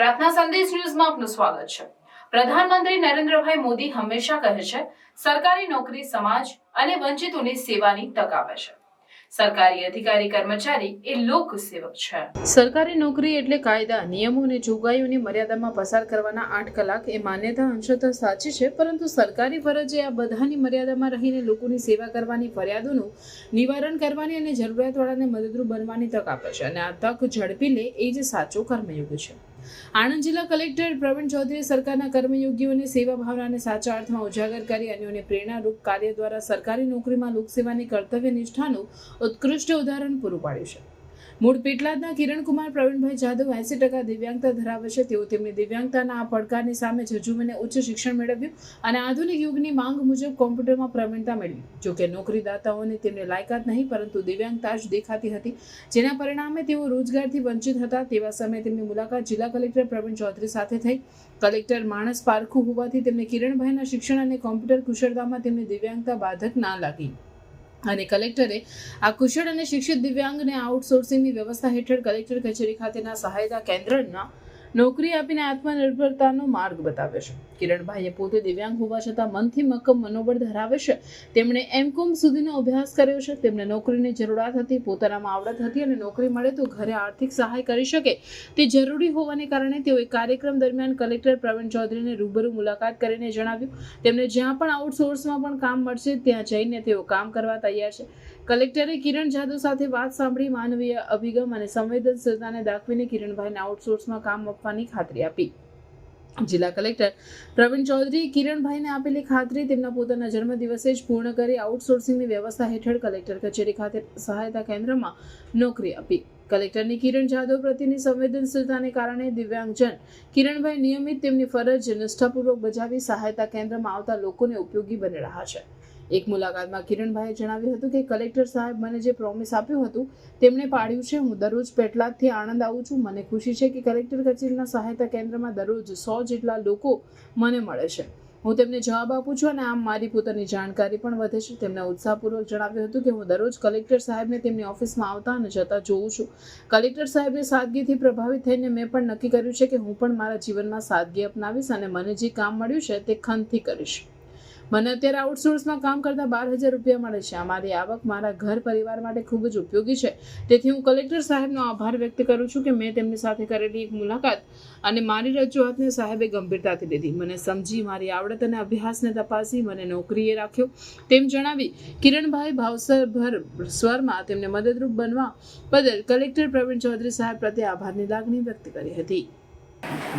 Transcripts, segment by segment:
પ્રાર્થના સંદેશ ન્યૂઝમાં આપનું સ્વાગત છે. પ્રધાનમંત્રી નરેન્દ્રભાઈ મોદી હંમેશા કહે છે, સરકારી નોકરી સમાજ અને વંચિતોની સેવાની તક આપે છે. સરકારી અધિકારી કર્મચારી એ લોક સેવક છે. સરકારી નોકરી એટલે કાયદા, નિયમો અને જોગવાઈઓની મર્યાદામાં પસાર કરવાના આઠ કલાક એ માન્યતા અંશત સાચી છે, પરંતુ સરકારી ફરજે આ બધાની મર્યાદામાં રહીને લોકોની સેવા કરવાની ફરિયાદોનું નિવારણ કરવાની અને જરૂરિયાતવાળાને મદદરૂપ બનવાની તક આપે છે અને આ તક ઝડપી લે એ જ સાચો કર્મયોગ છે. આણંદ જિલ્લા કલેક્ટર પ્રવીણ ચૌધરીએ સરકારના કર્મયોગીઓની સેવા ભાવનાને સાચા અર્થમાં ઉજાગર કરી અન્યોને પ્રેરણારૂપ કાર્ય દ્વારા સરકારી નોકરીમાં લોકસેવાની કર્તવ્ય નિષ્ઠાનું ઉત્કૃષ્ટ ઉદાહરણ પૂરું પાડ્યું છે. મૂળ પેટલાદના કિરણકુમાર, પ્રવીણભાઈ જાદવ એસી ટકા દિવ્યાંગતા ધરાવે છે. તેઓ તેમની દિવ્યાંગતાના આ પડકારની સામે ઝઝુમીને ઉચ્ચ શિક્ષણ મેળવ્યું અને આધુનિક યુગની માંગ મુજબ કોમ્પ્યુટરમાં પ્રવીણતા મેળવી. જોકે નોકરીદાતાઓને તેમને લાયકાત નહીં, પરંતુ દિવ્યાંગતા જ દેખાતી હતી, જેના પરિણામે તેઓ રોજગારથી વંચિત હતા. તેવા સમયે તેમની મુલાકાત જિલ્લા કલેક્ટર પ્રવીણ ચૌધરી સાથે થઈ. કલેક્ટર માણસ પારખું હોવાથી તેમને કિરણભાઈના શિક્ષણ અને કોમ્પ્યુટર કુશળતામાં તેમની દિવ્યાંગતા બાધક ના લાગી. અને કલેક્ટરે આ કુશળ અને શિક્ષિત દિવ્યાંગને આઉટસોર્સિંગની વ્યવસ્થા હેઠળ કલેક્ટર કચેરી ખાતેના સહાયતા કેન્દ્રના નોકરી આપીને આત્મનિર્ભરતાનો માર્ગ બતાવ્યો છે. કિરણભાઈએ પોતે દિવ્યાંગ હોવા છતાં મનથી મક્કમ મનોબળ ધરાવે છે. તેમણે એમકોમ સુધીનો અભ્યાસ કર્યો છે. તેમને નોકરીની જરૂરિયાત હતી, પોતાનામાં આવડત હતી અને નોકરી મળે તો ઘરે આર્થિક સહાય કરી શકે. તે જરૂરી હોવાને કારણે તેઓએ કાર્યક્રમ દરમિયાન કલેક્ટર પ્રવીણ ચૌધરીને રૂબરૂ મુલાકાત કરીને જણાવ્યું. તેમને જ્યાં પણ આઉટસોર્સમાં પણ કામ મળશે, ત્યાં જઈને તેઓ કામ કરવા તૈયાર છે. કલેક્ટરે કિરણ જાદવ સાથે વાત સાંભળી માનવીય અભિગમ અને સંવેદનશીલતાને દાખવીને કિરણભાઈને આઉટસોર્સમાં કામ આપવાની ખાતરી આપી. જિલ્લા કલેક્ટર પ્રવીણ ચૌધરી કિરણભાઈને આપેલી ખાતરી તેમના પોતાના જન્મદિવસે જ પૂર્ણ કરી આઉટસોર્સિંગની વ્યવસ્થા હેઠળ કલેક્ટર કચેરી ખાતે સહાયતા કેન્દ્રમાં નોકરી આપી. કલેક્ટરની કિરણ જાદવ પ્રત્યેની સંવેદનશીલતાને કારણે દિવ્યાંગજન કિરણભાઈ નિયમિત તેમની ફરજ નિષ્ઠાપૂર્વક બજાવી સહાયતા કેન્દ્રમાં આવતા લોકોને ઉપયોગી બની રહ્યા છે. એક મુલાકાતમાં કિરણભાઈએ જણાવ્યું હતું કે કલેક્ટર સાહેબ મને જે પ્રોમિસ આપ્યું હતું, તેમણે પાડ્યું છે. હું દરરોજ પેટલાદથી આણંદ આવું છું. મને ખુશી છે કે કલેક્ટર કચેરીના સહાયતા કેન્દ્રમાં દરરોજ સો જેટલા લોકો મને મળે છે. હું તેમને જવાબ આપું છું અને આમ મારી પોતાની જાણકારી પણ વધે છે. તેમણે ઉત્સાહપૂર્વક જણાવ્યું હતું કે હું દરરોજ કલેક્ટર સાહેબને તેમની ઓફિસમાં આવતા અને જતા જોઉં છું. કલેક્ટર સાહેબની સાદગીથી પ્રભાવિત થઈને મેં પણ નક્કી કર્યું છે કે હું પણ મારા જીવનમાં સાદગી અપનાવીશ અને મને જે કામ મળ્યું છે તે ખંતથી કરીશ. મને અત્યારે આઉટસોર્સમાં કામ કરતાં બાર હજાર રૂપિયા મળે છે. આ મારી આવક મારા ઘર પરિવાર માટે ખૂબ જ ઉપયોગી છે. તેથી હું કલેક્ટર સાહેબનો આભાર વ્યક્ત કરું છું કે મેં તેમની સાથે કરેલી એક મુલાકાત અને મારી રજૂઆતને સાહેબે ગંભીરતાથી લીધી. મને સમજી, મારી આવડત અને અભ્યાસને તપાસી, મને નોકરીએ રાખ્યો. તેમ જણાવી, કિરણભાઈ ભાવસરભર સ્વરમાં તેમને મદદરૂપ બનવા બદલ કલેક્ટર પ્રવીણ ચૌધરી સાહેબ પ્રત્યે આભારની લાગણી વ્યક્ત કરી હતી.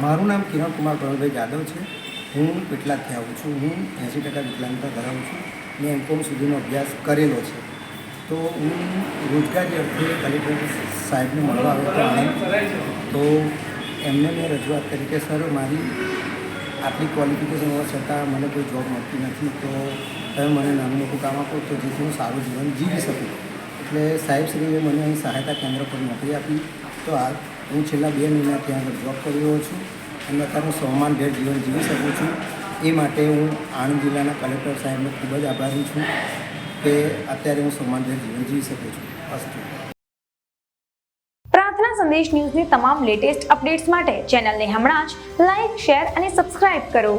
મારું નામ કિરણ કુમાર પ્રવીણભાઈ જાદવ છે. હું પેટલાદથી આવું છું, હું એંસી ટકા વિકલાંગતા ધરાવું છું મેં એમકોમ સુધીનો અભ્યાસ કરેલો છે. તો હું રોજગારી અર્થે કલેક્ટર સાહેબને મળવા આવ્યો હતો તો એમને મેં રજૂઆત કરી કે, સર, મારી આટલી ક્વોલિફિકેશન હોવા છતાં મને કોઈ જોબ મળતી નથી, તો તમે મને નાનું મોટું કામ આપો, તો જેથી હું સારું જીવન જીવી શકું. એટલે સાહેબશ્રીએ મને અહીં સહાયતા કેન્દ્ર પર નોકરી આપી. તો આ હું છેલ્લા બે મહિના ત્યાં આગળ જોબ કરી રહ્યો છું. અને અત્યારે હું સન્માનભેર જીવન જીવી શકું છું. એ માટે હું આણંદ જિલ્લાના કલેક્ટર સાહેબનો ખૂબ જ આભારી છું કે અત્યારે હું સન્માનભેર જીવન જીવી શકું છું. અસ્તુ પ્રાર્થના સંદેશ ન્યૂઝની તમામ લેટેસ્ટ અપડેટ્સ માટે ચેનલને હમણાં જ લાઇક શેર અને સબસ્ક્રાઇબ કરો.